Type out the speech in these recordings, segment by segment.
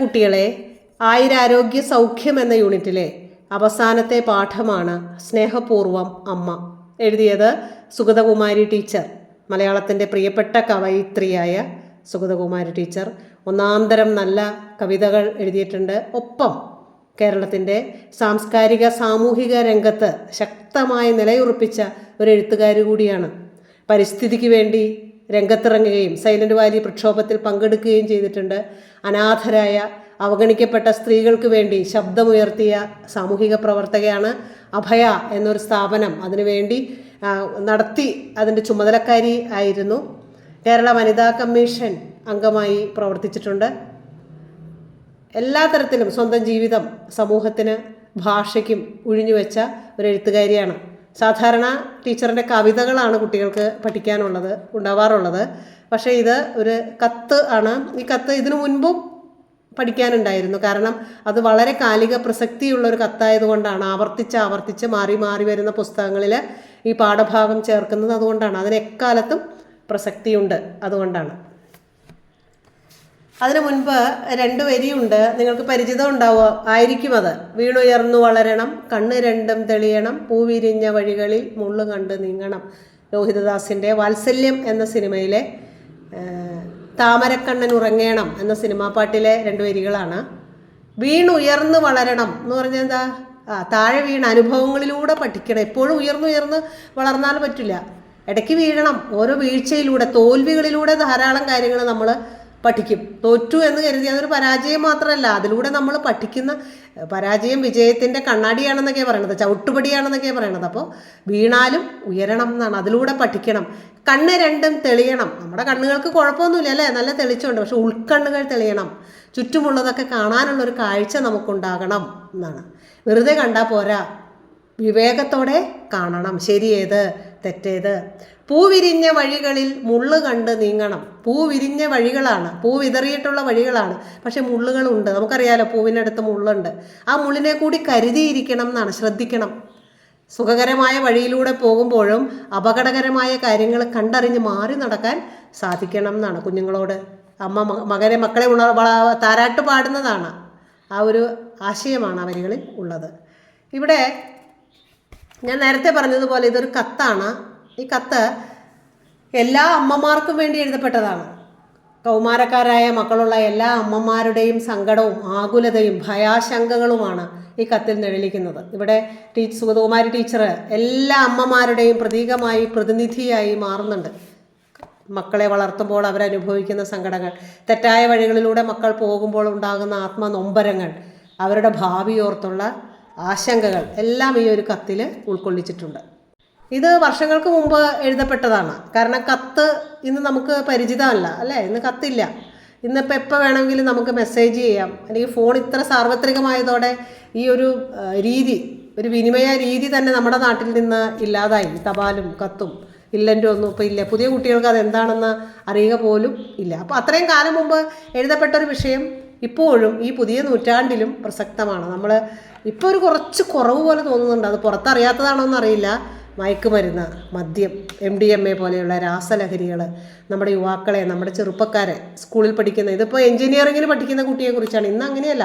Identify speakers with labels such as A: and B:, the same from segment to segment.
A: കുട്ടികളെ ആയിരാരോഗ്യ സൗഖ്യം എന്ന യൂണിറ്റിലെ അവസാനത്തെ പാഠമാണ് സ്നേഹപൂർവം അമ്മ. എഴുതിയത് സുഗതകുമാരി ടീച്ചർ. മലയാളത്തിന്റെ പ്രിയപ്പെട്ട കവയിത്രിയായ സുഗതകുമാരി ടീച്ചർ. ഒന്നാന്തരം നല്ല കവിതകൾ എഴുതിയിട്ടുണ്ട്. ഒപ്പം കേരളത്തിന്റെ സാംസ്കാരിക സാമൂഹിക രംഗത്ത് ശക്തമായി നിലയുറപ്പിച്ച ഒരു എഴുത്തുകാരി കൂടിയാണ്. പരിസ്ഥിതിക്ക് വേണ്ടി രംഗത്തിറങ്ങുകയും സൈലന്റ് വാലി പ്രക്ഷോഭത്തിൽ പങ്കെടുക്കുകയും ചെയ്തിട്ടുണ്ട്. അനാഥരായ അവഗണിക്കപ്പെട്ട സ്ത്രീകൾക്ക് വേണ്ടി ശബ്ദമുയർത്തിയ സാമൂഹിക പ്രവർത്തകയാണ് അഭയ എന്നൊരു സ്ഥാപനം അതിനുവേണ്ടി നടത്തി അതിന്റെ ചുമതലക്കാരി ആയിരുന്നു. കേരള വനിതാ കമ്മീഷൻ അംഗമായി പ്രവർത്തിച്ചിട്ടുണ്ട്. എല്ലാ തരത്തിലും സ്വന്തം ജീവിതം സമൂഹത്തിന് ഭാഷയ്ക്കും ഉഴിഞ്ഞുവെച്ച ഒരു എഴുത്തുകാരിയാണ് സാധാരണ ടീച്ചറിന്റെ കവിതകളാണ് കുട്ടികൾക്ക് പഠിക്കാനുള്ളത് ഉണ്ടാവാറുള്ളത്. പക്ഷേ ഇത് ഒരു കത്ത് ആണ്. ഈ കത്ത് ഇതിനു മുൻപും പഠിക്കാനുണ്ടായിരുന്നു. കാരണം അത് വളരെ കാലിക പ്രസക്തിയുള്ള ഒരു കത്തായതുകൊണ്ടാണ് ആവർത്തിച്ച് ആവർത്തിച്ച് മാറി മാറി വരുന്ന പുസ്തകങ്ങളിൽ ഈ പാഠഭാഗം ചേർക്കുന്നത് അതുകൊണ്ടാണ്. അതിന് എക്കാലത്തും പ്രസക്തിയുണ്ട് അതുകൊണ്ടാണ്. അതിനു മുൻപ് രണ്ട് വരിയുണ്ട്. നിങ്ങൾക്ക് പരിചിതം ഉണ്ടാവുക ആയിരിക്കും അത്. വീണുയർന്നു വളരണം കണ്ണ് രണ്ടും തെളിയണം പൂവിരിഞ്ഞ വഴികളിൽ മുള്ളു കണ്ട് നീങ്ങണം. ലോഹിതദാസിന്റെ വാത്സല്യം എന്ന സിനിമയിലെ താമരക്കണ്ണൻ ഉറങ്ങേണം എന്ന സിനിമാ പാട്ടിലെ രണ്ട് വരികളാണ്. വീണുയർന്ന് വളരണം എന്ന് പറഞ്ഞാൽ എന്താ? ആ താഴെ വീണ അനുഭവങ്ങളിലൂടെ പഠിക്കണം. എപ്പോഴും ഉയർന്നുയർന്ന് വളർന്നാൽ പറ്റില്ല. ഇടയ്ക്ക് വീഴണം. ഓരോ വീഴ്ചയിലൂടെ തോൽവികളിലൂടെ ധാരാളം കാര്യങ്ങൾ നമ്മൾ പഠിക്കും. തോറ്റു എന്ന് കരുതി അതൊരു പരാജയം മാത്രമല്ല. അതിലൂടെ നമ്മൾ പഠിക്കുന്ന പരാജയം വിജയത്തിന്റെ കണ്ണാടിയാണെന്നൊക്കെ പറയണത് ചവിട്ടുപടിയാണെന്നൊക്കെ പറയണത്. അപ്പോൾ വീണാലും ഉയരണം എന്നാണ്. അതിലൂടെ പഠിക്കണം. കണ്ണ് രണ്ടും തെളിയണം. നമ്മുടെ കണ്ണുകൾക്ക് കുഴപ്പമൊന്നുമില്ല അല്ലേ? നല്ല തെളിച്ചുണ്ട് പക്ഷെ ഉൾക്കണ്ണുകൾ തെളിയണം. ചുറ്റുമുള്ളതൊക്കെ കാണാനുള്ളൊരു കാഴ്ച നമുക്കുണ്ടാകണം എന്നാണ്. വെറുതെ കണ്ടാൽ പോരാ. വിവേകത്തോടെ കാണണം. ശരിയേത് തെറ്റേത്. പൂ വിരിഞ്ഞ വഴികളിൽ മുള്ള് കണ്ട് നീങ്ങണം. പൂ വിരിഞ്ഞ വഴികളാണ്. പൂ വിതറിയിട്ടുള്ള വഴികളാണ്. പക്ഷെ മുള്ളുകളുണ്ട്. നമുക്കറിയാലോ പൂവിനടുത്ത് മുള്ളുണ്ട്. ആ മുള്ളിനെ കൂടി കരുതിയിരിക്കണം എന്നാണ്. ശ്രദ്ധിക്കണം. സുഖകരമായ വഴിയിലൂടെ പോകുമ്പോഴും അപകടകരമായ കാര്യങ്ങൾ കണ്ടറിഞ്ഞ് മാറി നടക്കാൻ സാധിക്കണം എന്നാണ് കുഞ്ഞുങ്ങളോട്. അമ്മ മകനെ മക്കളെ ഉണർ താരാട്ട് പാടുന്നതാണ്. ആ ഒരു ആശയമാണ് ആ വരികളിൽ ഉള്ളത്. ഇവിടെ ഞാൻ നേരത്തെ പറഞ്ഞതുപോലെ ഇതൊരു കത്താണ്. ഈ കത്ത് എല്ലാ അമ്മമാർക്കും വേണ്ടി എഴുതപ്പെട്ടതാണ്. കൗമാരക്കാരായ മക്കളുള്ള എല്ലാ അമ്മമാരുടെയും സങ്കടവും ആകുലതയും ഭയാശങ്കകളുമാണ് ഈ കത്തിൽ നിഴലിക്കുന്നത്. ഇവിടെ ടീച്ചർ സുഗതകുമാരി ടീച്ചർ എല്ലാ അമ്മമാരുടെയും പ്രതീകമായി പ്രതിനിധിയായി മാറുന്നുണ്ട്. മക്കളെ വളർത്തുമ്പോൾ അവരനുഭവിക്കുന്ന സങ്കടങ്ങൾ തെറ്റായ വഴികളിലൂടെ മക്കൾ പോകുമ്പോൾ ഉണ്ടാകുന്ന ആത്മനൊമ്പരങ്ങൾ അവരുടെ ഭാവിയോർത്തുള്ള ആശങ്കകൾ എല്ലാം ഈ ഒരു കത്തിൽ ഉൾക്കൊള്ളിച്ചിട്ടുണ്ട്. ഇത് വർഷങ്ങൾക്ക് മുമ്പ് എഴുതപ്പെട്ടതാണ്. കാരണം കത്ത് ഇന്ന് നമുക്ക് പരിചിതമല്ല അല്ലേ? ഇന്ന് കത്തില്ല. ഇന്നിപ്പോൾ എപ്പോൾ വേണമെങ്കിലും നമുക്ക് മെസ്സേജ് ചെയ്യാം. അല്ലെങ്കിൽ ഫോൺ ഇത്ര സാർവത്രികമായതോടെ ഈ ഒരു രീതി ഒരു വിനിമയ രീതി തന്നെ നമ്മുടെ നാട്ടിൽ നിന്ന് ഇല്ലാതായി. തപാലും കത്തും ഇല്ലന്റെ ഒന്നും ഇപ്പോൾ ഇല്ല. പുതിയ കുട്ടികൾക്ക് അത് എന്താണെന്ന് അറിയുക പോലും ഇല്ല. അപ്പോൾ അത്രയും കാലം മുമ്പ് എഴുതപ്പെട്ട ഒരു വിഷയം ഇപ്പോഴും ഈ പുതിയ നൂറ്റാണ്ടിലും പ്രസക്തമാണ്. നമ്മൾ ഇപ്പോൾ ഒരു കുറച്ച് കുറവ് പോലെ തോന്നുന്നുണ്ട്. അത് പുറത്തറിയാത്തതാണോ എന്നറിയില്ല മയക്കുമരുന്ന് മദ്യം എം ഡി എം എ പോലെയുള്ള രാസലഹരികൾ നമ്മുടെ യുവാക്കളെ നമ്മുടെ ചെറുപ്പക്കാരെ സ്കൂളിൽ പഠിക്കുന്ന ഇതിപ്പോൾ എൻജിനീയറിങ്ങിന് പഠിക്കുന്ന കുട്ടിയെക്കുറിച്ചാണ് ഇന്ന് അങ്ങനെയല്ല.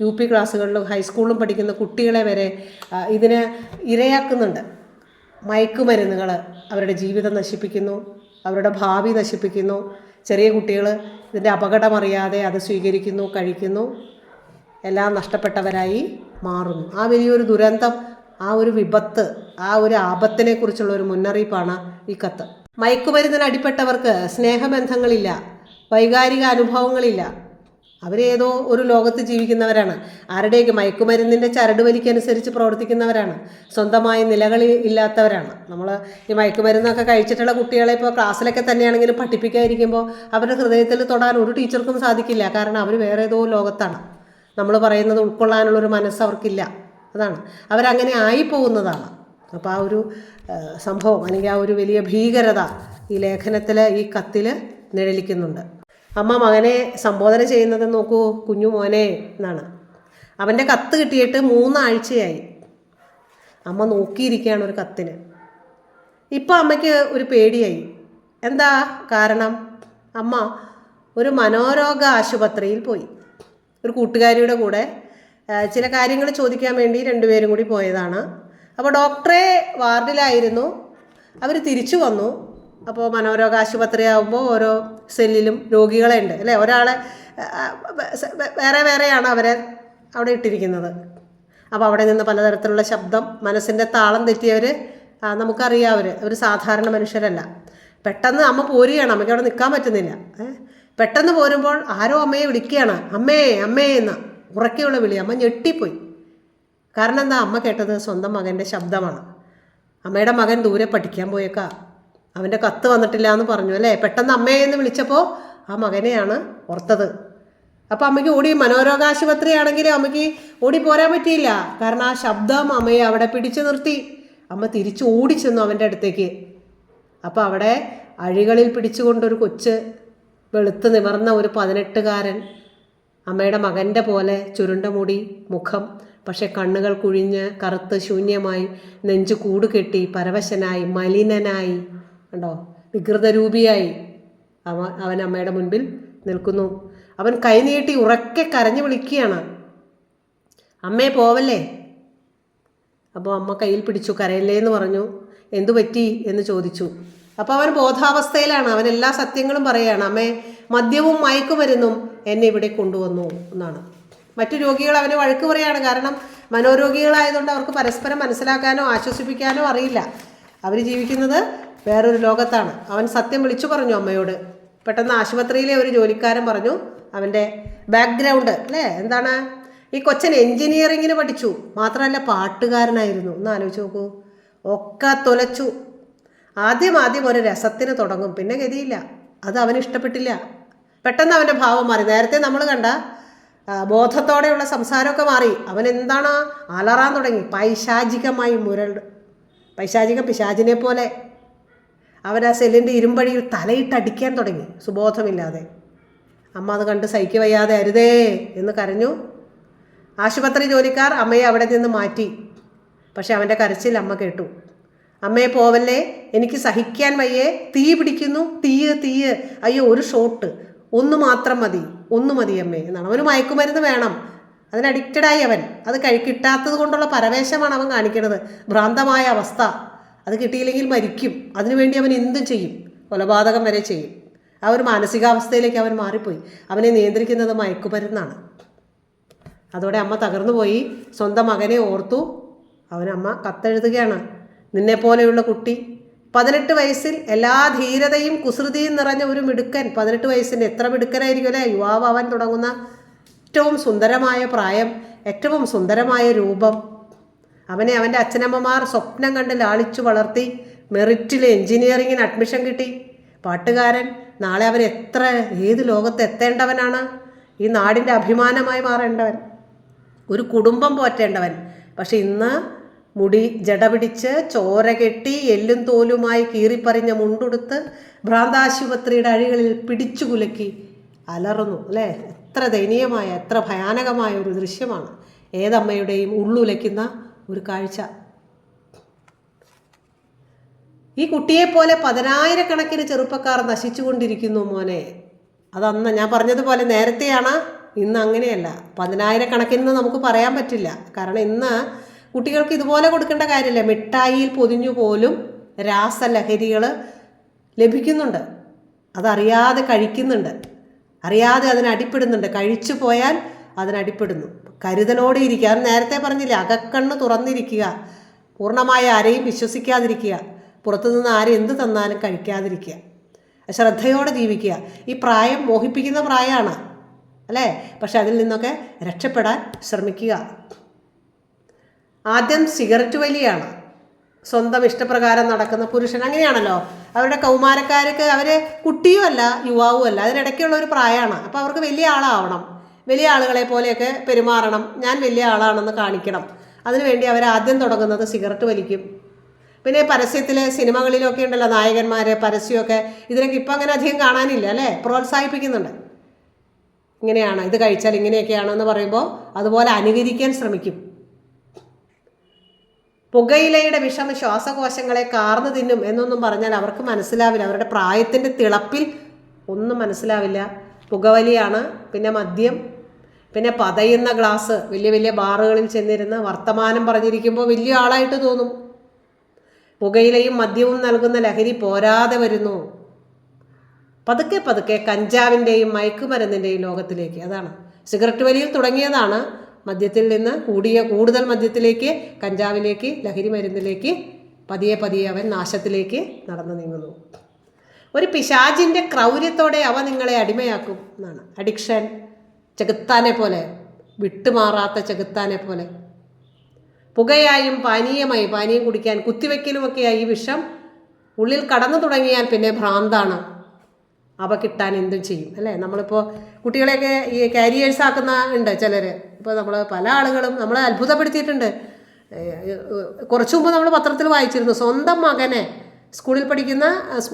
A: യു പി ക്ലാസ്സുകളിലും ഹൈസ്കൂളിലും പഠിക്കുന്ന കുട്ടികളെ വരെ ഇതിന് ഇരയാക്കുന്നുണ്ട്. മയക്കുമരുന്നുകൾ അവരുടെ ജീവിതം നശിപ്പിക്കുന്നു അവരുടെ ഭാവി നശിപ്പിക്കുന്നു. ചെറിയ കുട്ടികൾ ഇതിന്റെ അപകടമറിയാതെ അത് സ്വീകരിക്കുന്നു കഴിക്കുന്നു എല്ലാം നഷ്ടപ്പെട്ടവരായി മാറുന്നു. ആ വലിയൊരു ദുരന്തം ആ ഒരു വിപത്ത് ആ ഒരു ആപത്തിനെ കുറിച്ചുള്ള ഒരു മുന്നറിയിപ്പാണ് ഈ കത്ത്. മയക്കുമരുന്നിന് അടിപ്പെട്ടവർക്ക് സ്നേഹബന്ധങ്ങളില്ല വൈകാരിക അനുഭവങ്ങളില്ല. അവരേതോ ഒരു ലോകത്ത് ജീവിക്കുന്നവരാണ്. ആരുടെയൊക്കെ മയക്കുമരുന്നിന്റെ ചരട് വലിക്കനുസരിച്ച് പ്രവർത്തിക്കുന്നവരാണ്. സ്വന്തമായ നിലകളിൽ ഇല്ലാത്തവരാണ്. നമ്മൾ ഈ മയക്കുമരുന്നൊക്കെ കഴിച്ചിട്ടുള്ള കുട്ടികളെ ഇപ്പോൾ ക്ലാസ്സിലൊക്കെ തന്നെയാണെങ്കിലും പഠിപ്പിക്കാതിരിക്കുമ്പോൾ അവരുടെ ഹൃദയത്തിൽ തൊടാൻ ഒരു ടീച്ചർക്കും സാധിക്കില്ല. കാരണം അവർ വേറെ ഏതോ ലോകത്താണ്. നമ്മൾ പറയുന്നത് ഉൾക്കൊള്ളാനുള്ളൊരു മനസ്സ് അവർക്കില്ല. അതാണ്. അവരങ്ങനെ ആയിപ്പോകുന്നതാണ്. അപ്പോൾ ആ ഒരു സംഭവം അല്ലെങ്കിൽ ആ ഒരു വലിയ ഭീകരത ഈ ലേഖനത്തിൽ ഈ കത്തിൽ നിഴലിക്കുന്നുണ്ട്. അമ്മ മകനെ സംബോധന ചെയ്യുന്നത് നോക്കൂ കുഞ്ഞു മോനെ എന്നാണ്. അവന്റെ കത്ത് കിട്ടിയിട്ട് മൂന്നാഴ്ചയായി. അമ്മ നോക്കിയിരിക്കുകയാണ് ഒരു കത്തിന്. ഇപ്പം അമ്മയ്ക്ക് ഒരു പേടിയായി. എന്താ കാരണം? അമ്മ ഒരു മനോരോഗ ആശുപത്രിയിൽ പോയി. ഒരു കൂട്ടുകാരിയുടെ കൂടെ ചില കാര്യങ്ങൾ ചോദിക്കാൻ വേണ്ടി രണ്ടുപേരും കൂടി പോയതാണ്. അപ്പോൾ ഡോക്ടറെ വാർഡിലായിരുന്നു. അവർ തിരിച്ചു വന്നു. അപ്പോൾ മനോരോഗ ആശുപത്രി ആകുമ്പോൾ ഓരോ സെല്ലിലും രോഗികളെ ഉണ്ട്. അല്ലേ? ഒരാളെ വേറെ വേറെയാണ് അവരെ അവിടെ ഇട്ടിരിക്കുന്നത്. അപ്പോൾ അവിടെ നിന്ന് പലതരത്തിലുള്ള ശബ്ദം മനസ്സിന്റെ താളം തെറ്റിയവർ നമുക്കറിയാം അവർ അവർ സാധാരണ മനുഷ്യരല്ല. പെട്ടെന്ന് അമ്മ പോരുകയാണ്. അമ്മയ്ക്ക് അവിടെ നിൽക്കാൻ പറ്റുന്നില്ല. പെട്ടെന്ന് പോരുമ്പോൾ ആരോ അമ്മയെ വിളിക്കുകയാണ്. അമ്മേ അമ്മേ എന്ന്. ഉറക്കെയുള്ള വിളി അമ്മ ഞെട്ടിപ്പോയി. കാരണം എന്താ അമ്മ കേട്ടത് സ്വന്തം മകന്റെ ശബ്ദമാണ്. അമ്മയുടെ മകൻ ദൂരെ പഠിക്കാൻ പോയേക്കാ. അവന്റെ കത്ത് വന്നിട്ടില്ല എന്ന് പറഞ്ഞു അല്ലേ? പെട്ടെന്ന് അമ്മയെ എന്ന് വിളിച്ചപ്പോൾ ആ മകനെയാണ് ഓർത്തത്. അപ്പോൾ അമ്മയ്ക്ക് ഓടി മനോരോഗാശുപത്രി ആണെങ്കിലും അമ്മയ്ക്ക് ഓടി പോരാൻ പറ്റിയില്ല. കാരണം ആ ശബ്ദം അമ്മയെ അവിടെ പിടിച്ചു നിർത്തി. അമ്മ തിരിച്ചു ഓടിച്ചെന്നു അവന്റെ അടുത്തേക്ക്. അപ്പോൾ അവിടെ അഴികളിൽ പിടിച്ചുകൊണ്ടൊരു കൊച്ച് വെളുത്ത് നിവർന്ന ഒരു പതിനെട്ടുകാരൻ അമ്മയുടെ മകന്റെ പോലെ ചുരുണ്ട മുടി മുഖം പക്ഷെ കണ്ണുകൾ കുഴിഞ്ഞ് കറുത്ത് ശൂന്യമായി നെഞ്ചു കൂട് കെട്ടി പരവശനായി മലിനനായി കണ്ടോ? വികൃതരൂപിയായി അവൻ അവൻ അമ്മയുടെ മുൻപിൽ നിൽക്കുന്നു. അവൻ കൈനീട്ടി ഉറക്കെ കരഞ്ഞു വിളിക്കുകയാണ്. അമ്മേ പോവല്ലേ? അപ്പോൾ അമ്മ കയ്യിൽ പിടിച്ചു കരയല്ലേ എന്ന് പറഞ്ഞു. എന്തു പറ്റി? എന്ന് ചോദിച്ചു. അപ്പോൾ അവൻ ബോധാവസ്ഥയിലാണ്. അവൻ എല്ലാ സത്യങ്ങളും പറയുകയാണ് അമ്മേ മദ്യവും മയക്കുമരുന്നും എന്നെ ഇവിടെ കൊണ്ടുവന്നു എന്നാണ്. മറ്റു രോഗികൾ അവന് വഴക്ക് പറയാണ്. കാരണം മനോരോഗികളായതുകൊണ്ട് അവർക്ക് പരസ്പരം മനസ്സിലാക്കാനോ ആശ്വസിപ്പിക്കാനോ അറിയില്ല. അവർ ജീവിക്കുന്നത് വേറൊരു ലോകത്താണ്. അവൻ സത്യം വിളിച്ചു പറഞ്ഞു അമ്മയോട്. പെട്ടെന്ന് ആശുപത്രിയിലെ ഒരു ജോലിക്കാരൻ പറഞ്ഞു അവന്റെ ബാക്ക്ഗ്രൗണ്ട് അല്ലേ എന്താണ്? ഈ കൊച്ചൻ എൻജിനീയറിങ്ങിന് പഠിച്ചു. മാത്രമല്ല പാട്ടുകാരനായിരുന്നു. ഒന്ന് ആലോചിച്ച് നോക്കൂ. ഒക്കെ തുലച്ചു. ആദ്യം ആദ്യം ഒരു രസത്തിന് തുടങ്ങും. പിന്നെ ഗതിയില്ല. അത് അവന് ഇഷ്ടപ്പെട്ടില്ല. പെട്ടെന്ന് അവന്റെ ഭാവം മാറി. നേരത്തെ നമ്മൾ കണ്ട ബോധത്തോടെയുള്ള സംസാരമൊക്കെ മാറി. അവൻ എന്താണ് അലറാൻ തുടങ്ങി? പൈശാചികമായി മുരൾ പൈശാചിക പിശാചിനെ പോലെ. അവൻ ആ സെല്ലിന്റെ ഇരുമ്പഴിയിൽ തലയിട്ടടിക്കാൻ തുടങ്ങി. സുബോധമില്ലാതെ. അമ്മ അത് കണ്ട് സഹിക്കു വയ്യാതെ അരുതേ എന്ന് കരഞ്ഞു. ആശുപത്രി ജോലിക്കാർ അമ്മയെ അവിടെ നിന്ന് മാറ്റി. പക്ഷെ അവന്റെ കരച്ചിൽ അമ്മ കേട്ടു. അമ്മയെ പോവല്ലേ? എനിക്ക് സഹിക്കാൻ വയ്യേ. തീ പിടിക്കുന്നു. തീയ് തീയ്. അയ്യോ ഒരു ഷോട്ട് ഒന്ന് മാത്രം മതി. ഒന്ന് മതി അമ്മേ എന്നാണ്. അവന് മയക്കുമരുന്ന് വേണം. അതിന് അഡിക്റ്റഡായി അവൻ. അത് കഴി കിട്ടാത്തത് കൊണ്ടുള്ള പരവേശമാണ് അവൻ കാണിക്കുന്നത്. ഭ്രാന്തമായ അവസ്ഥ. അത് കിട്ടിയില്ലെങ്കിൽ മരിക്കും. അതിനുവേണ്ടി അവൻ എന്തും ചെയ്യും. കൊലപാതകം വരെ ചെയ്യും. ആ ഒരു മാനസികാവസ്ഥയിലേക്ക് അവൻ മാറിപ്പോയി. അവനെ നിയന്ത്രിക്കുന്നത് മയക്കുമരുന്നാണ്. അതോടെ അമ്മ തകർന്നു പോയി സ്വന്തം മകനെ ഓർത്തു. അവനമ്മ കത്തെഴുതുകയാണ്. നിന്നെപ്പോലെയുള്ള കുട്ടി. പതിനെട്ട് വയസ്സിൽ എല്ലാ ധീരതയും കുസൃതിയും നിറഞ്ഞ ഒരു മിടുക്കൻ പതിനെട്ട് വയസ്സിന്റെ എത്ര മിടുക്കനായിരിക്കും അല്ലേ? യുവാവാൻ തുടങ്ങുന്ന ഏറ്റവും സുന്ദരമായ പ്രായം ഏറ്റവും സുന്ദരമായ രൂപം. അവനെ അവന്റെ അച്ഛനമ്മമാർ സ്വപ്നം കണ്ട് ലാളിച്ചു വളർത്തി മെറിറ്റിൽ എൻജിനീയറിങ്ങിന് അഡ്മിഷൻ കിട്ടി. പാട്ടുകാരൻ നാളെ അവൻ എത്ര ഏത് ലോകത്ത് എത്തേണ്ടവനാണ്? ഈ നാടിന്റെ അഭിമാനമായി മാറേണ്ടവൻ. ഒരു കുടുംബം പോറ്റേണ്ടവൻ. പക്ഷെ ഇന്ന് മുടി ജടപിടിച്ച് ചോര കെട്ടി എല്ലും തോലുമായി കീറിപ്പറിഞ്ഞ മുണ്ടുടുത്ത് ഭ്രാന്താശുപത്രിയുടെ അഴികളിൽ പിടിച്ചു കുലുക്കി അലറുന്നു അല്ലേ? എത്ര ദയനീയമായ എത്ര ഭയാനകമായ ഒരു ദൃശ്യമാണ്. ഏതമ്മയുടെയും ഉള്ളുലയ്ക്കുന്ന ഒരു കാഴ്ച. ഈ കുട്ടിയെപ്പോലെ പതിനായിരക്കണക്കിന് ചെറുപ്പക്കാർ നശിച്ചുകൊണ്ടിരിക്കുന്നു മോനെ. അതന്ന് ഞാൻ പറഞ്ഞതുപോലെ നേരത്തെയാണ് ഇന്ന് അങ്ങനെയല്ല. പതിനായിരക്കണക്കിന് നമുക്ക് പറയാൻ പറ്റില്ല. കാരണം ഇന്ന് കുട്ടികൾക്ക് ഇതുപോലെ കൊടുക്കേണ്ട കാര്യമില്ല. മിഠായിയിൽ പൊതിഞ്ഞു പോലും രാസലഹരികൾ ലഭിക്കുന്നുണ്ട്. അതറിയാതെ കഴിക്കുന്നുണ്ട്. അറിയാതെ അതിനടിപ്പെടുന്നുണ്ട് കഴിച്ചു പോയാൽ അതിനടിപ്പെടുന്നു കരുതലോടെ ഇരിക്കുക. അത് നേരത്തെ പറഞ്ഞില്ല അകക്കണ്ണ് തുറന്നിരിക്കുക. പൂർണമായ ആരെയും വിശ്വസിക്കാതിരിക്കുക. പുറത്തുനിന്ന് ആരും എന്ത് തന്നാലും കഴിക്കാതിരിക്കുക. ശ്രദ്ധയോടെ ജീവിക്കുക. ഈ പ്രായം മോഹിപ്പിക്കുന്ന പ്രായമാണ്. അല്ലേ? പക്ഷെ അതിൽ നിന്നൊക്കെ രക്ഷപ്പെടാൻ ശ്രമിക്കുക. ആദ്യം സിഗരറ്റ് വലിയാണ്. സ്വന്തം ഇഷ്ടപ്രകാരം നടക്കുന്ന പുരുഷൻ അങ്ങനെയാണല്ലോ. അവരുടെ കൗമാരക്കാർക്ക് അവർ കുട്ടിയും അല്ല യുവാവും അല്ല. അതിനിടയ്ക്കുള്ള ഒരു പ്രായമാണ്. അപ്പോൾ അവർക്ക് വലിയ ആളാവണം. വലിയ ആളുകളെ പോലെയൊക്കെ പെരുമാറണം. ഞാൻ വലിയ ആളാണെന്ന് കാണിക്കണം. അതിനുവേണ്ടി അവർ ആദ്യം തുടങ്ങുന്നത് സിഗരറ്റ് വലിക്കും. പിന്നെ പരസ്യത്തിലെ സിനിമകളിലൊക്കെ ഉണ്ടല്ലോ നായകന്മാർ പരസ്യമൊക്കെ. ഇതിനൊക്കെ ഇപ്പം അങ്ങനെ അധികം കാണാനില്ല അല്ലേ? പ്രോത്സാഹിപ്പിക്കുന്നുണ്ട്. ഇങ്ങനെയാണ്. ഇത് കഴിച്ചാൽ ഇങ്ങനെയൊക്കെയാണെന്ന് പറയുമ്പോൾ അതുപോലെ അനുകരിക്കാൻ ശ്രമിക്കും. പുകയിലയുടെ വിഷം ശ്വാസകോശങ്ങളെ കാർന്നു തിന്നും എന്നൊന്നും പറഞ്ഞാൽ അവർക്ക് മനസ്സിലാവില്ല. അവരുടെ പ്രായത്തിന്റെ തിളപ്പിൽ ഒന്നും മനസ്സിലാവില്ല. പുകവലിയാണ് പിന്നെ മദ്യം പിന്നെ പതയുന്ന ഗ്ലാസ് വലിയ വലിയ ബാറുകളിൽ ചെന്നിരുന്ന് വർത്തമാനം പറഞ്ഞിരിക്കുമ്പോൾ വലിയ ആളായിട്ട് തോന്നും. പുകയിലയും മദ്യവും നൽകുന്ന ലഹരി പോരാതെ വരുന്നു. പതുക്കെ പതുക്കെ കഞ്ചാവിന്റെയും മയക്കുമരുന്നിന്റെയും ലോകത്തിലേക്ക്. അതാണ്. സിഗരറ്റ് വലിയിൽ തുടങ്ങിയതാണ്. മദ്യത്തിൽ നിന്ന് കൂടിയ കൂടുതൽ മദ്യത്തിലേക്ക് കഞ്ചാവിലേക്ക് ലഹരി മരുന്നിലേക്ക് പതിയെ പതിയെ അവൻ നാശത്തിലേക്ക് നടന്നു നീങ്ങുന്നു. ഒരു പിശാചിന്റെ ക്രൗര്യത്തോടെ അവ നിങ്ങളെ അടിമയാക്കും എന്നാണ്. അഡിക്ഷൻ ചെകുത്താനെ പോലെ വിട്ടുമാറാത്ത ചെകുത്താനെ പോലെ. പുകയായും പാനീയമായി പാനീയം കുടിക്കാൻ കുത്തിവെക്കലുമൊക്കെയായി ഈ വിഷം ഉള്ളിൽ കടന്നു തുടങ്ങിയാൽ പിന്നെ ഭ്രാന്താണ്. അവ കിട്ടാൻ എന്തും ചെയ്യും അല്ലേ? നമ്മളിപ്പോൾ കുട്ടികളെയൊക്കെ ഈ കാരിയേഴ്സ് ആക്കുന്ന ഉണ്ട് ചിലർ ഇപ്പോൾ നമ്മൾ പല ആളുകളും നമ്മളെ അത്ഭുതപ്പെടുത്തിയിട്ടുണ്ട്. കുറച്ചു മുമ്പ് നമ്മൾ പത്രത്തിൽ വായിച്ചിരുന്നു. സ്വന്തം മകനെ സ്കൂളിൽ പഠിക്കുന്ന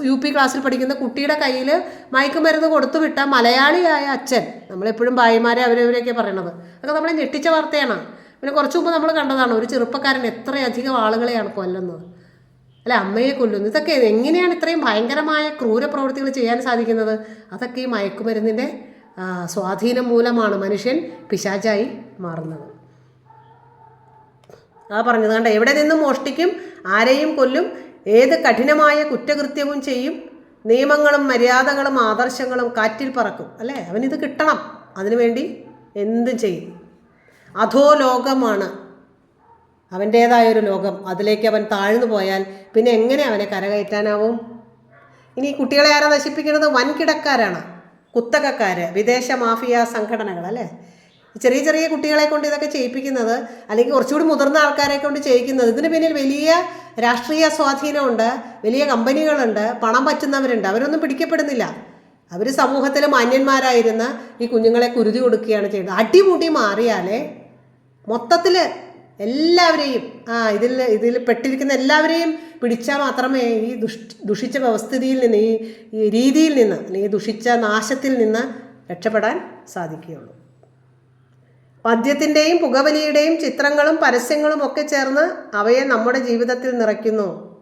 A: യു പി ക്ലാസ്സിൽ പഠിക്കുന്ന കുട്ടിയുടെ കയ്യിൽ മയക്കുമരുന്ന് കൊടുത്തു വിട്ട മലയാളിയായ അച്ഛൻ. നമ്മളെപ്പോഴും ഭായിമാരെ അവരവരെയൊക്കെ പറയണത്. അതൊക്കെ നമ്മളെ ഞെട്ടിച്ച വാർത്തയാണ്. പിന്നെ കുറച്ചു മുമ്പ് നമ്മൾ കണ്ടതാണ് ഒരു ചെറുപ്പക്കാരൻ എത്രയധികം ആളുകളെയാണ് കൊല്ലുന്നത്. അല്ല അമ്മയെ കൊല്ലുന്നു. ഇതൊക്കെ എങ്ങനെയാണ് ഇത്രയും ഭയങ്കരമായ ക്രൂര പ്രവൃത്തികൾ ചെയ്യാൻ സാധിക്കുന്നത്? അതൊക്കെ ഈ മയക്കുമരുന്നിന്റെ സ്വാധീനം മൂലമാണ് മനുഷ്യൻ പിശാചായി മാറുന്നത്. ആ പറഞ്ഞത് കണ്ട? എവിടെ നിന്നും മോഷ്ടിക്കും ആരെയും കൊല്ലും ഏത് കഠിനമായ കുറ്റകൃത്യവും ചെയ്യും നിയമങ്ങളും മര്യാദകളും ആദർശങ്ങളും കാറ്റിൽ പറക്കും. അല്ലേ? അവനിത് കിട്ടണം. അതിനുവേണ്ടി എന്തും ചെയ്യും. അധോ ലോകമാണ് അവന്റേതായ ഒരു ലോകം. അതിലേക്ക് അവൻ താഴ്ന്നു പോയാൽ പിന്നെ എങ്ങനെ അവനെ കരകയറ്റാനാവും? ഇനി കുട്ടികളെ ആരാ നശിപ്പിക്കുന്നത്? വൻകിടക്കാരാണ്. കുത്തകക്കാര്. വിദേശ മാഫിയ സംഘടനകൾ അല്ലേ? ചെറിയ ചെറിയ കുട്ടികളെ കൊണ്ട് ഇതൊക്കെ ചെയ്യിപ്പിക്കുന്നത് അല്ലെങ്കിൽ കുറച്ചുകൂടി മുതിർന്ന ആൾക്കാരെ കൊണ്ട് ചെയ്യിക്കുന്നത്. ഇതിന് പിന്നിൽ വലിയ രാഷ്ട്രീയ സ്വാധീനമുണ്ട് വലിയ കമ്പനികളുണ്ട് പണം പറ്റുന്നവരുണ്ട്. അവരൊന്നും പിടിക്കപ്പെടുന്നില്ല. അവർ സമൂഹത്തിൽ മാന്യന്മാരായിരുന്ന ഈ കുഞ്ഞുങ്ങളെ കുരുതി കൊടുക്കുകയാണ് ചെയ്യുന്നത് അടിമുടി മാറിയാലേ മൊത്തത്തിൽ എല്ലാവരെയും ആ ഇതിൽ ഇതിൽ പെട്ടിരിക്കുന്ന എല്ലാവരെയും പിടിച്ചാൽ മാത്രമേ ഈ ദുഷ് ദുഷിച്ച വ്യവസ്ഥിതിയിൽ നിന്ന് ഈ രീതിയിൽ നിന്ന് അല്ലെങ്കിൽ ദുഷിച്ച നാശത്തിൽ നിന്ന് രക്ഷപ്പെടാൻ സാധിക്കുകയുള്ളൂ. മദ്യത്തിന്റെയും പുകവലിയുടെയും ചിത്രങ്ങളും പരസ്യങ്ങളും ഒക്കെ ചേർന്ന് അവയെ നമ്മുടെ ജീവിതത്തിൽ നിറയ്ക്കുന്നു.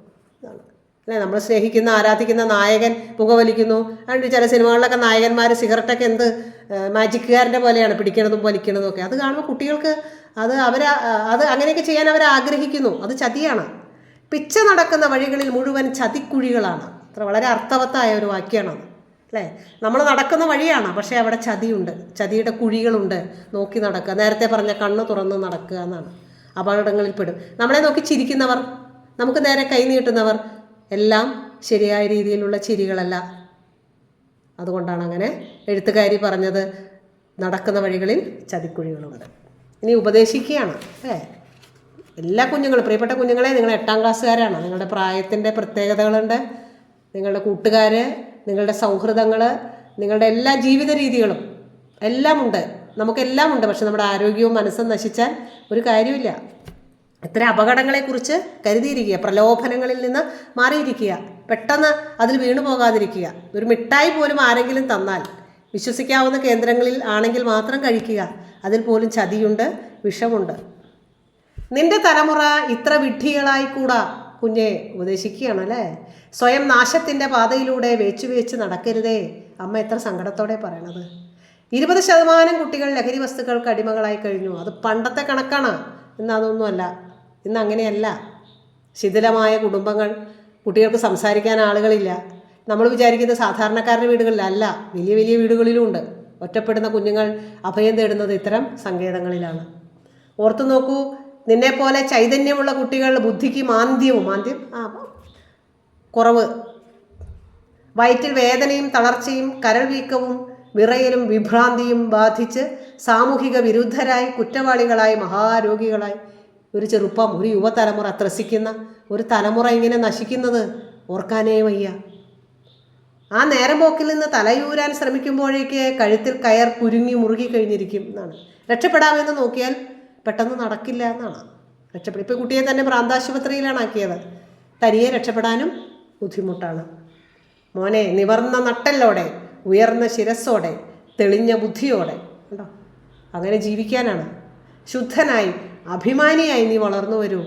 A: അല്ലെ? നമ്മൾ സ്നേഹിക്കുന്ന ആരാധിക്കുന്ന നായകൻ പുകവലിക്കുന്നു. അതുകൊണ്ട് ചില സിനിമകളിലൊക്കെ നായകന്മാർ സിഗരറ്റൊക്കെ എന്ത് മാജിക്കുകാരന്റെ പോലെയാണ് പിടിക്കണതും വലിക്കണതും ഒക്കെ. അത് കാണുമ്പോൾ കുട്ടികൾക്ക് അത് അവർ അത് അങ്ങനെയൊക്കെ ചെയ്യാൻ അവർ ആഗ്രഹിക്കുന്നു. അത് ചതിയാണ്. പിച്ച നടക്കുന്ന വഴികളിൽ മുഴുവൻ ചതിക്കുഴികളാണ്. അത്ര വളരെ അർത്ഥവത്തായ ഒരു വാക്യമാണത് അല്ലേ? നമ്മൾ നടക്കുന്ന വഴിയാണ് പക്ഷേ അവിടെ ചതിയുണ്ട്. ചതിയുടെ കുഴികളുണ്ട്. നോക്കി നടക്കുക. നേരത്തെ പറഞ്ഞ കണ്ണ് തുറന്ന് നടക്കുക എന്നാണ്. അപകടങ്ങളിൽ പെടും നമ്മളെ നോക്കി ചിരിക്കുന്നവർ നമുക്ക് നേരെ കൈ നീട്ടുന്നവർ എല്ലാം ശരിയായ രീതിയിലുള്ള ചിരികളല്ല. അതുകൊണ്ടാണ് അങ്ങനെ എഴുത്തുകാരി പറഞ്ഞത്. നടക്കുന്ന വഴികളിൽ ചതിക്കുഴികളുണ്ട് ഇനി ഉപദേശിക്കുകയാണ്. അല്ലേ? എല്ലാ കുഞ്ഞുങ്ങളും പ്രിയപ്പെട്ട കുഞ്ഞുങ്ങളെ നിങ്ങൾ എട്ടാം ക്ലാസ്സുകാരാണ്. നിങ്ങളുടെ പ്രായത്തിന്റെ പ്രത്യേകതകളുണ്ട്. നിങ്ങളുടെ കൂട്ടുകാർ നിങ്ങളുടെ സൗഹൃദങ്ങൾ നിങ്ങളുടെ എല്ലാ ജീവിത രീതികളും എല്ലാം ഉണ്ട് നമുക്കെല്ലാം ഉണ്ട് പക്ഷെ നമ്മുടെ ആരോഗ്യവും മനസ്സും നശിച്ചാൽ ഒരു കാര്യമില്ല. ഇത്തരം അപകടങ്ങളെക്കുറിച്ച് കരുതിയിരിക്കുക. പ്രലോഭനങ്ങളിൽ നിന്ന് മാറിയിരിക്കുക. പെട്ടെന്ന് അതിൽ വീണു പോകാതിരിക്കുക. ഒരു മിഠായി പോലും ആരെങ്കിലും തന്നാൽ വിശ്വസിക്കാവുന്ന കേന്ദ്രങ്ങളിൽ ആണെങ്കിൽ മാത്രം കഴിക്കുക. അതിൽ പോലും ചതിയുണ്ട് വിഷമുണ്ട്. നിന്റെ തലമുറ ഇത്ര വിഡ്ഢികളായി കൂടാ കുഞ്ഞെ ഉപദേശിക്കുകയാണ് അല്ലേ? സ്വയം നാശത്തിന്റെ പാതയിലൂടെ വേച്ചു വേച്ച് നടക്കരുതേ അമ്മ എത്ര സങ്കടത്തോടെ പറയണത്. ഇരുപത് ശതമാനം കുട്ടികൾ ലഹരി വസ്തുക്കൾക്ക് അടിമകളായി കഴിഞ്ഞു. അത് പണ്ടത്തെ കണക്കാണ്. ഇന്ന് അതൊന്നുമല്ല. ഇന്ന് അങ്ങനെയല്ല. ശിഥിലമായ കുടുംബങ്ങൾ കുട്ടികൾക്ക് സംസാരിക്കാൻ ആളുകളില്ല. നമ്മൾ വിചാരിക്കുന്ന സാധാരണക്കാരുടെ വീടുകളിലല്ല വലിയ വലിയ വീടുകളിലുമുണ്ട് ഒറ്റപ്പെടുന്ന കുഞ്ഞുങ്ങൾ അഭയം തേടുന്നത് ഇത്തരം സങ്കേതങ്ങളിലാണ്. ഓർത്തു നോക്കൂ നിന്നെപ്പോലെ ചൈതന്യമുള്ള കുട്ടികൾ ബുദ്ധിക്ക് മാന്ദ്യവും മാന്ദ്യം? ആ കുറവ്. വയറ്റിൽ വേദനയും തളർച്ചയും കരൾ വീക്കവും വിറയലും വിഭ്രാന്തിയും ബാധിച്ച് സാമൂഹിക വിരുദ്ധരായി കുറ്റവാളികളായി മഹാരോഗികളായി ഒരു ചെറുപ്പം ഒരു യുവതലമുറ ത്രസിക്കുന്ന ഒരു തലമുറ ഇങ്ങനെ നശിക്കുന്നത് ഓർക്കാനേ വയ്യ. ആ നേരം പോക്കിൽ നിന്ന് തലയൂരാൻ ശ്രമിക്കുമ്പോഴേക്ക് കഴുത്തിൽ കയർ കുരുങ്ങി മുറുകി കഴിഞ്ഞിരിക്കും എന്നാണ്. രക്ഷപ്പെടാമെന്ന് നോക്കിയാൽ പെട്ടെന്ന് നടക്കില്ല എന്നാണ്. രക്ഷപ്പെടും ഇപ്പോൾ കുട്ടിയെ തന്നെ പ്രാന്താശുപത്രിയിലാണ് ആക്കിയത്. തനിയെ രക്ഷപ്പെടാനും ബുദ്ധിമുട്ടാണ്. മോനെ നിവർന്ന നട്ടല്ലോടെ ഉയർന്ന ശിരസ്സോടെ തെളിഞ്ഞ ബുദ്ധിയോടെ ഉണ്ടോ അങ്ങനെ ജീവിക്കാനാണ്. ശുദ്ധനായി അഭിമാനിയായി നീ വളർന്നു വരൂ.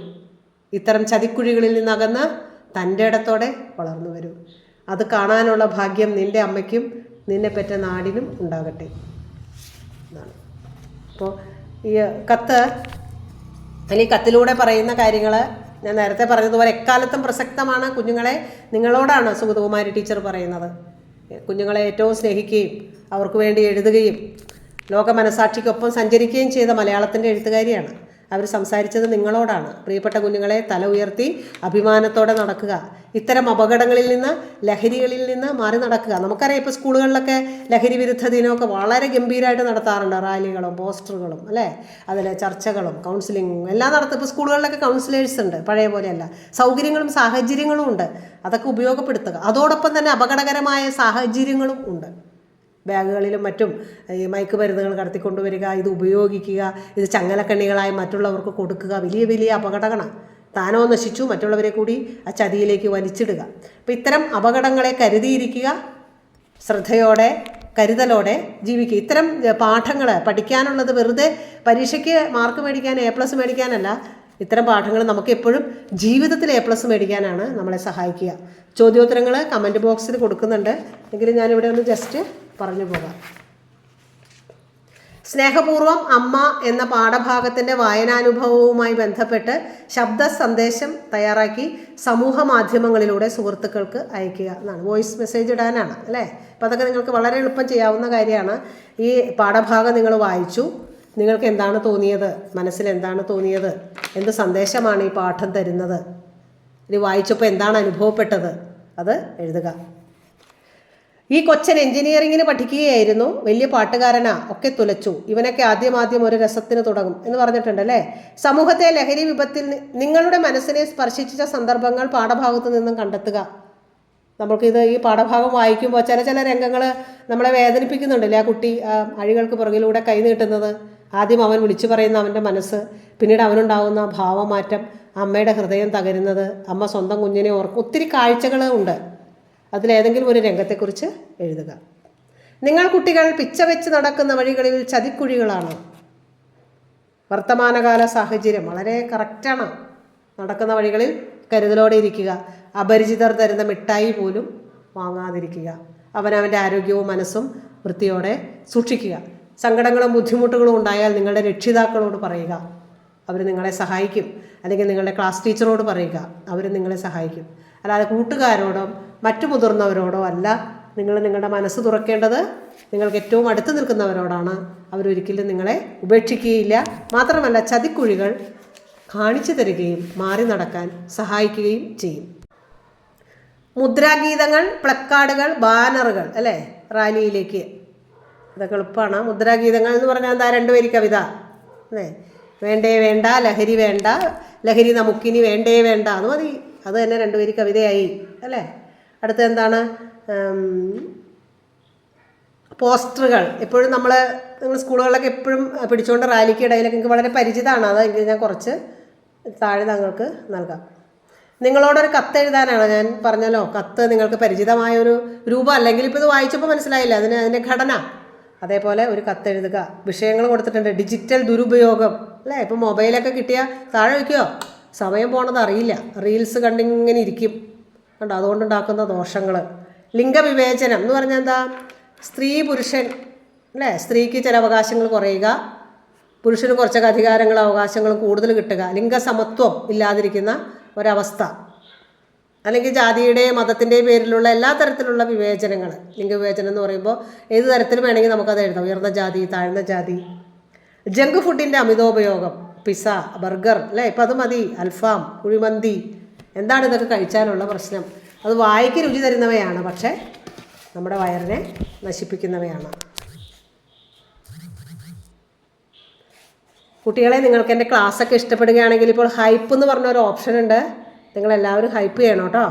A: ഇത്തരം ചതിക്കുഴികളിൽ നിന്നകന്ന് തന്റെ ഇടത്തോടെ വളർന്നു വരൂ. അത് കാണാനുള്ള ഭാഗ്യം നിന്റെ അമ്മയ്ക്കും നിന്നെ പറ്റ നാടിനും ഉണ്ടാകട്ടെ. എന്നാണ്. അപ്പോൾ ഈ കത്ത് അല്ലെങ്കിൽ കത്തിലൂടെ പറയുന്ന കാര്യങ്ങൾ ഞാൻ നേരത്തെ പറഞ്ഞതുപോലെ എക്കാലത്തും പ്രസക്തമാണ്. കുഞ്ഞുങ്ങളെ നിങ്ങളോടാണ് സുഗതകുമാരി ടീച്ചർ പറയുന്നത്. കുഞ്ഞുങ്ങളെ ഏറ്റവും സ്നേഹിക്കുകയും അവർക്ക് വേണ്ടി എഴുതുകയും ലോക മനസാക്ഷിക്കൊപ്പം സഞ്ചരിക്കുകയും ചെയ്ത മലയാളത്തിന്റെ എഴുത്തുകാരിയാണ്. അവർ സംസാരിച്ചത് നിങ്ങളോടാണ്. പ്രിയപ്പെട്ട കുഞ്ഞുങ്ങളെ തല ഉയർത്തി അഭിമാനത്തോടെ നടക്കുക. ഇത്തരം അപകടങ്ങളിൽ നിന്ന് ലഹരികളിൽ നിന്ന് മാറി നടക്കുക. നമുക്കറിയാം ഇപ്പോൾ സ്കൂളുകളിലൊക്കെ ലഹരി വിരുദ്ധ ദിനമൊക്കെ വളരെ ഗംഭീരമായിട്ട് നടത്താറുണ്ട്. റാലികളും പോസ്റ്ററുകളും അല്ലേ? അതിലെ ചർച്ചകളും കൗൺസിലിങ്ങും എല്ലാം നടത്തും. ഇപ്പോൾ സ്കൂളുകളിലൊക്കെ കൗൺസിലേഴ്സ് ഉണ്ട് പഴയ പോലെയല്ല. സൗകര്യങ്ങളും സാഹചര്യങ്ങളും ഉണ്ട്. അതൊക്കെ ഉപയോഗപ്പെടുത്തുക. അതോടൊപ്പം തന്നെ അപകടകരമായ സാഹചര്യങ്ങളും ഉണ്ട്. ബാഗുകളിലും മറ്റും ഈ മയക്ക് മരുന്നുകൾ കടത്തിക്കൊണ്ടുവരിക ഇത് ഉപയോഗിക്കുക ഇത് ചങ്ങലക്കണ്ണികളായി മറ്റുള്ളവർക്ക് കൊടുക്കുക വലിയ വലിയ അപകടങ്ങളാണ്. താനോ നശിച്ചു മറ്റുള്ളവരെ കൂടി ആ ചതിയിലേക്ക് വലിച്ചിടുക. അപ്പം ഇത്തരം അപകടങ്ങളെ കരുതിയിരിക്കുക ശ്രദ്ധയോടെ കരുതലോടെ ജീവിക്കുക. ഇത്തരം പാഠങ്ങൾ പഠിക്കാനുള്ളത് വെറുതെ പരീക്ഷയ്ക്ക് മാർക്ക് മേടിക്കാൻ എ പ്ലസ് മേടിക്കാനല്ല ഇത്തരം പാഠങ്ങൾ നമുക്ക് എപ്പോഴും ജീവിതത്തിൽ എ പ്ലസ് മേടിക്കാനാണ് നമ്മളെ സഹായിക്കുക. ചോദ്യോത്തരങ്ങൾ കമന്റ് ബോക്സിൽ കൊടുക്കുന്നുണ്ട്. എങ്കിലും ഞാനിവിടെ ഒന്ന് ജസ്റ്റ് പറഞ്ഞു പോകാം. സ്നേഹപൂർവം അമ്മ എന്ന പാഠഭാഗത്തിന്റെ വായനാനുഭവവുമായി ബന്ധപ്പെട്ട് ശബ്ദ സന്ദേശം തയ്യാറാക്കി സമൂഹ മാധ്യമങ്ങളിലൂടെ സുഹൃത്തുക്കൾക്ക് അയക്കുക എന്നാണ്. വോയിസ് മെസ്സേജ് ഇടാനാണ് അല്ലേ? അപ്പോൾ അതൊക്കെ നിങ്ങൾക്ക് വളരെ എളുപ്പം ചെയ്യാവുന്ന കാര്യമാണ്. ഈ പാഠഭാഗം നിങ്ങൾ വായിച്ചു നിങ്ങൾക്ക് എന്താണ് തോന്നിയത്? മനസ്സിൽ എന്താണ് തോന്നിയത്? എന്ത് സന്ദേശമാണ് ഈ പാഠം തരുന്നത്? ഇത് വായിച്ചപ്പോൾ എന്താണ് അനുഭവപ്പെട്ടത്? അത് എഴുതുക. ഈ കൊച്ചൻ എഞ്ചിനീയറിങ്ങിന് പഠിക്കുകയായിരുന്നു. വലിയ പാട്ടുകാരനാ. ഒക്കെ തുലച്ചു. ഇവനൊക്കെ ആദ്യം ആദ്യം ഒരു രസത്തിന് തുടങ്ങും എന്ന് പറഞ്ഞിട്ടുണ്ട് അല്ലേ സമൂഹത്തെ ലഹരി വിപത്തിൽ നിങ്ങളുടെ മനസ്സിനെ സ്പർശിച്ച സന്ദർഭങ്ങൾ പാഠഭാഗത്തു നിന്നും കണ്ടെത്തുക. നമുക്കിത് ഈ പാഠഭാഗം വായിക്കുമ്പോൾ ചില ചില രംഗങ്ങൾ നമ്മളെ വേദനിപ്പിക്കുന്നുണ്ടല്ലേ ആ കുട്ടി അഴികൾക്ക് പുറകിലൂടെ കൈ നീട്ടുന്നത്? ആദ്യം അവൻ വിളിച്ചു പറയുന്ന അവന്റെ മനസ്സ് പിന്നീട് അവനുണ്ടാകുന്ന ഭാവമാറ്റം അമ്മയുടെ ഹൃദയം തകരുന്നത് അമ്മ സ്വന്തം കുഞ്ഞിനെ ഓർക്കും ഒത്തിരി കാഴ്ചകൾ ഉണ്ട്. അതിലേതെങ്കിലും ഒരു രംഗത്തെക്കുറിച്ച് എഴുതുക. നിങ്ങൾ കുട്ടികൾ പിച്ച വെച്ച് നടക്കുന്ന വഴികളിൽ ചതിക്കുഴികളാണ്. വർത്തമാനകാല സാഹചര്യം വളരെ കറക്റ്റാണ്. നടക്കുന്ന വഴികളിൽ കരുതലോടെ ഇരിക്കുക. അപരിചിതർ തരുന്ന മിഠായി പോലും വാങ്ങാതിരിക്കുക. അവനവന്റെ ആരോഗ്യവും മനസ്സും വൃത്തിയോടെ സൂക്ഷിക്കുക. സങ്കടങ്ങളും ബുദ്ധിമുട്ടുകളും ഉണ്ടായാൽ നിങ്ങളുടെ രക്ഷിതാക്കളോട് പറയുക. അവർ നിങ്ങളെ സഹായിക്കും. അല്ലെങ്കിൽ നിങ്ങളുടെ ക്ലാസ് ടീച്ചറോട് പറയുക. അവർ നിങ്ങളെ സഹായിക്കും. അല്ലാതെ കൂട്ടുകാരോടോ മറ്റു മുതിർന്നവരോടോ അല്ല നിങ്ങൾ നിങ്ങളുടെ മനസ്സ് തുറക്കേണ്ടത്. നിങ്ങൾക്ക് ഏറ്റവും അടുത്ത് നിൽക്കുന്നവരോടാണ്. അവരൊരിക്കലും നിങ്ങളെ ഉപേക്ഷിക്കുകയില്ല. മാത്രമല്ല ചതിക്കുഴികൾ കാണിച്ചു തരികയും മാറി നടക്കാൻ സഹായിക്കുകയും ചെയ്യും. മുദ്രാഗീതങ്ങൾ പ്ലക്കാർഡുകൾ ബാനറുകൾ അല്ലേ? റാലിയിലേക്ക് ഇതൊക്കെ എളുപ്പമാണ് മുദ്രാഗീതങ്ങൾ എന്ന് പറഞ്ഞാൽ എന്താ? രണ്ട് കവിത. അല്ലേ? വേണ്ടേ വേണ്ട ലഹരി വേണ്ട ലഹരി നമുക്കിനി വേണ്ടേ വേണ്ട. അത് മതി. അത് തന്നെ രണ്ട് കവിതയായി. അല്ലേ? അടുത്ത എന്താണ്? പോസ്റ്ററുകൾ. എപ്പോഴും നമ്മൾ നിങ്ങൾ സ്കൂളുകളിലൊക്കെ എപ്പോഴും പിടിച്ചുകൊണ്ട് റാലിക്ക് ഇടയിലൊക്കെ നിങ്ങൾക്ക് വളരെ പരിചിതമാണ്. അത് എങ്കിൽ ഞാൻ കുറച്ച് താഴെ താങ്കൾക്ക് നൽകാം. നിങ്ങളോടൊരു കത്ത് എഴുതാനാണ്? ഞാൻ പറഞ്ഞല്ലോ. കത്ത് നിങ്ങൾക്ക് പരിചിതമായ ഒരു രൂപം. അല്ലെങ്കിൽ ഇപ്പോൾ ഇത് വായിച്ചപ്പോൾ മനസ്സിലായില്ല. അതിന് അതിന്റെ ഘടന. അതേപോലെ ഒരു കത്തെഴുതുക. വിഷയങ്ങൾ കൊടുത്തിട്ടുണ്ട്. ഡിജിറ്റൽ ദുരുപയോഗം. അല്ലേ? ഇപ്പോൾ മൊബൈലൊക്കെ കിട്ടിയാൽ താഴെ വയ്ക്കുമോ സമയം പോണത് അറിയില്ല. റീൽസ് കണ്ടിങ്ങനെ ഇരിക്കും. കണ്ടോ? അതുകൊണ്ടുണ്ടാക്കുന്ന ദോഷങ്ങൾ ലിംഗവിവേചനം എന്ന് പറഞ്ഞാൽ എന്താ? സ്ത്രീ പുരുഷൻ. അല്ലേ? സ്ത്രീക്ക് ചില അവകാശങ്ങൾ കുറയുക. പുരുഷന് കുറച്ചൊക്കെ അധികാരങ്ങളും അവകാശങ്ങളും കൂടുതൽ കിട്ടുക. ലിംഗസമത്വം ഇല്ലാതിരിക്കുന്ന ഒരവസ്ഥ. അല്ലെങ്കിൽ ജാതിയുടെയും മതത്തിന്റെയും പേരിലുള്ള എല്ലാ തരത്തിലുള്ള വിവേചനങ്ങൾ ലിംഗ വിവേചനം എന്ന് പറയുമ്പോൾ ഏത് തരത്തിലും വേണമെങ്കിൽ നമുക്കത് എഴുതാം. ഉയർന്ന ജാതി താഴ്ന്ന ജാതി. ജങ്ക് ഫുഡിന്റെ അമിതോപയോഗം പിസ്സ ബർഗർ അല്ലേ? ഇപ്പം അത് മതി. അൽഫാം കുഴിമന്തി. എന്താണ് ഇതൊക്കെ കഴിച്ചാലുള്ള പ്രശ്നം? അത് വായിക്ക് രുചി തരുന്നവയാണ് പക്ഷേ നമ്മുടെ വയറിനെ നശിപ്പിക്കുന്നവയാണ്. കുട്ടികളെ നിങ്ങൾക്ക് എന്റെ ക്ലാസ്സൊക്കെ ഇഷ്ടപ്പെടുകയാണെങ്കിൽ ഇപ്പോൾ ഹൈപ്പ് എന്ന് പറഞ്ഞ ഒരു ഓപ്ഷൻ ഉണ്ട്. നിങ്ങളെല്ലാവരും ഹൈപ്പ് ചെയ്യണം കേട്ടോ.